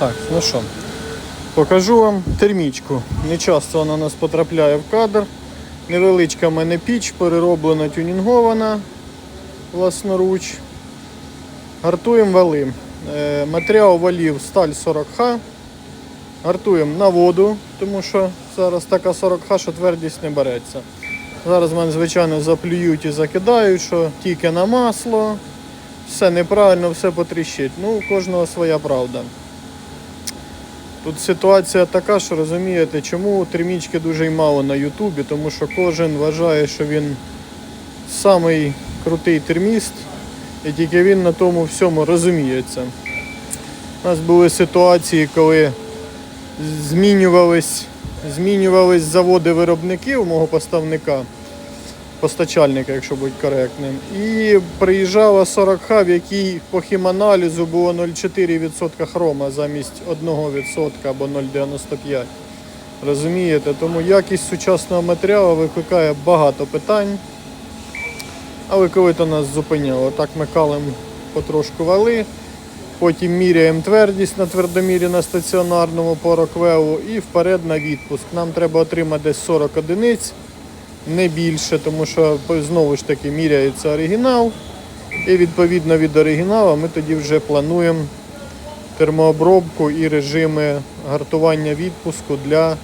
Так, ну що, покажу вам термічку. Не часто вона у нас потрапляє в кадр. Невеличка в мене піч, перероблена, тюнінгована власноруч. Гартуємо вали. Е, Матеріал валів сталь 40Х. Гартуємо на воду, тому що зараз така 40Х, що твердість не береться. Зараз мене, звичайно, заплюють і закидають, що тільки на масло, все неправильно, все потріщить. Ну, у кожного своя правда. Тут ситуація така, що розумієте, чому термічки дуже й мало на Ютубі, тому що кожен вважає, що він самий крутий терміст, і тільки він на тому всьому розуміється. У нас були ситуації, коли змінювались, змінювались заводи виробників мого поставника, постачальника, якщо бути коректним. І приїжджала 40Х, в якій по хіманалізу було 0,4% хрома замість 1% або 0,95%. Розумієте? Тому якість сучасного матеріалу викликає багато питань. Але коли то нас зупиняло, так ми калим потрошку вали. Потім міряємо твердість на твердомірі на стаціонарному по роквелу і вперед на відпуск. Нам треба отримати десь 40 одиниць, не більше, тому що знову ж таки міряється оригінал. І відповідно від оригіналу ми тоді вже плануємо термообробку і режими гартування відпуску для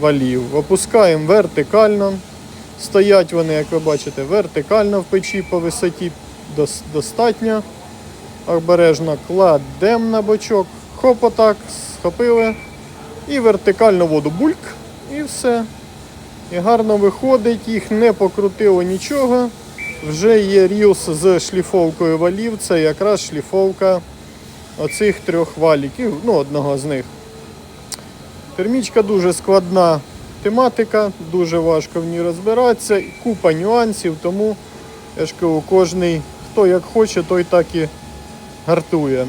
валів. Опускаємо вертикально. Стоять вони, як ви бачите, вертикально в печі по висоті достатньо обережно кладемо на бочок, хоп отак, схопили і вертикально воду бульк, і все. І гарно виходить, їх не покрутило нічого. Вже є рілс з шліфовкою валів, це якраз шліфовка оцих трьох валіків, ну одного з них. Термічка дуже складна тематика, дуже важко в ній розбиратися, купа нюансів, тому я ж кажу, кожний, хто як хоче, той так і гартує.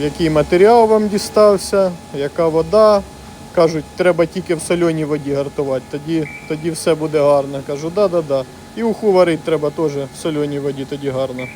Який матеріал вам дістався, яка вода. Кажуть, треба тільки в соленій воді гартувати, тоді, тоді все буде гарно. Кажу, да-да-да. І уху варити треба теж в соленій воді, тоді гарно.